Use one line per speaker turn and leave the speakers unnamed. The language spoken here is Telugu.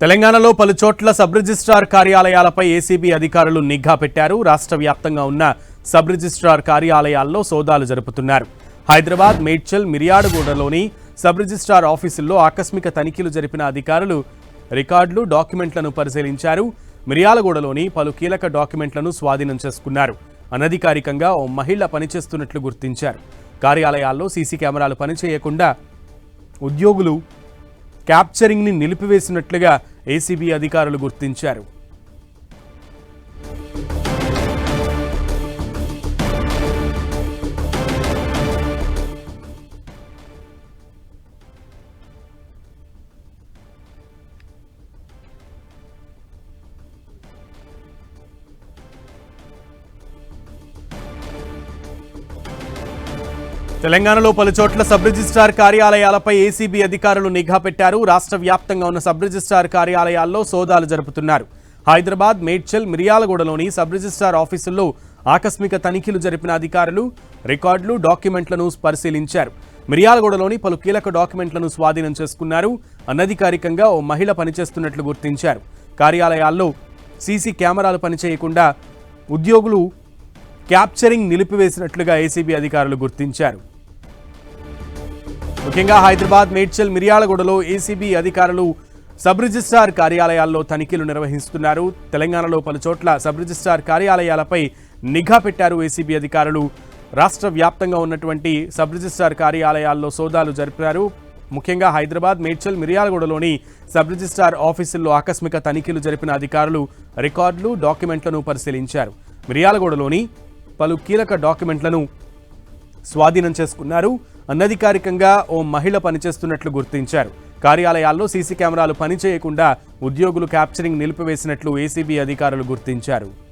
తెలంగాణలో పలు చోట్ల సబ్ రిజిస్ట్రార్ కార్యాలయాలపై ఏసీబీ అధికారులు నిఘా పెట్టారు. రాష్ట్ర వ్యాప్తంగా ఉన్న సబ్ రిజిస్ట్రార్ కార్యాలయాల్లో సోదాలు జరుపుతున్నారు. హైదరాబాద్ మేడ్చల్ మిర్యాడగూడలోని సబ్ రిజిస్ట్రార్ ఆఫీసుల్లో ఆకస్మిక తనిఖీలు జరిపిన అధికారులు రికార్డులు డాక్యుమెంట్లను పరిశీలించారు. మిర్యాలగూడలోని పలు కీలక డాక్యుమెంట్లను స్వాధీనం చేసుకున్నారు. అనధికారికంగా ఓ మహిళ పనిచేస్తున్నట్లు గుర్తించారు. కార్యాలయాల్లో సీసీ కెమెరాలు పనిచేయకుండా ఉద్యోగులు క్యాప్చరింగ్ని నిలిపివేసినట్లుగా ఏసీబీ అధికారులు గుర్తించారు. తెలంగాణలో పలు చోట్ల సబ్ రిజిస్ట్రార్ కార్యాలయాలపై ఏసీబీ అధికారులు నిఘా పెట్టారు. రాష్ట్ర వ్యాప్తంగా ఉన్న సబ్ రిజిస్ట్రార్ కార్యాలయాల్లో సోదాలు జరుపుతున్నారు. హైదరాబాద్ మేడ్చల్ మిర్యాలగూడలోని సబ్ రిజిస్ట్రార్ ఆఫీసుల్లో ఆకస్మిక తనిఖీలు జరిపిన అధికారులు రికార్డులు డాక్యుమెంట్లను పరిశీలించారు. మిర్యాలగూడలోని పలు కీలక డాక్యుమెంట్లను స్వాధీనం చేసుకున్నారు. అనధికారికంగా ఓ మహిళ పనిచేస్తున్నట్లు గుర్తించారు. కార్యాలయాల్లో సీసీ కెమెరాలు పనిచేయకుండా ఉద్యోగులు క్యాప్చరింగ్ నిలిపివేసినట్లుగా ఏసీబీ అధికారులు గుర్తించారు. ముఖ్యంగా హైదరాబాద్ మేడ్చల్ మిర్యాలగూడలో ఏసీబీ అధికారులు సబ్ రిజిస్ట్రార్ కార్యాలయాల్లో తనిఖీలు నిర్వహిస్తున్నారు. తెలంగాణలో పలు చోట్ల సబ్ రిజిస్ట్రార్ కార్యాలయాలపై నిఘా పెట్టారు ఏసీబీ అధికారులు. రాష్ట్ర వ్యాప్తంగా ఉన్నటువంటి సబ్ రిజిస్ట్రార్ కార్యాలయాల్లో సోదాలు జరిపారు. ముఖ్యంగా హైదరాబాద్ మేడ్చల్ మిర్యాలగూడలోని సబ్ రిజిస్ట్రార్ ఆఫీసుల్లో ఆకస్మిక తనిఖీలు జరిపిన అధికారులు రికార్డులు డాక్యుమెంట్లను పరిశీలించారు. మిర్యాలగూడలోని పలు కీలక డాక్యుమెంట్లను స్వాధీనం చేసుకున్నారు. అనధికారికంగా ఓ మహిళ పనిచేస్తున్నట్లు గుర్తించారు. కార్యాలయాల్లో సీసీ కెమెరాలు పనిచేయకుండా ఉద్యోగులు క్యాప్చరింగ్ నిలిపివేసినట్లు ఏసీబీ అధికారులు గుర్తించారు.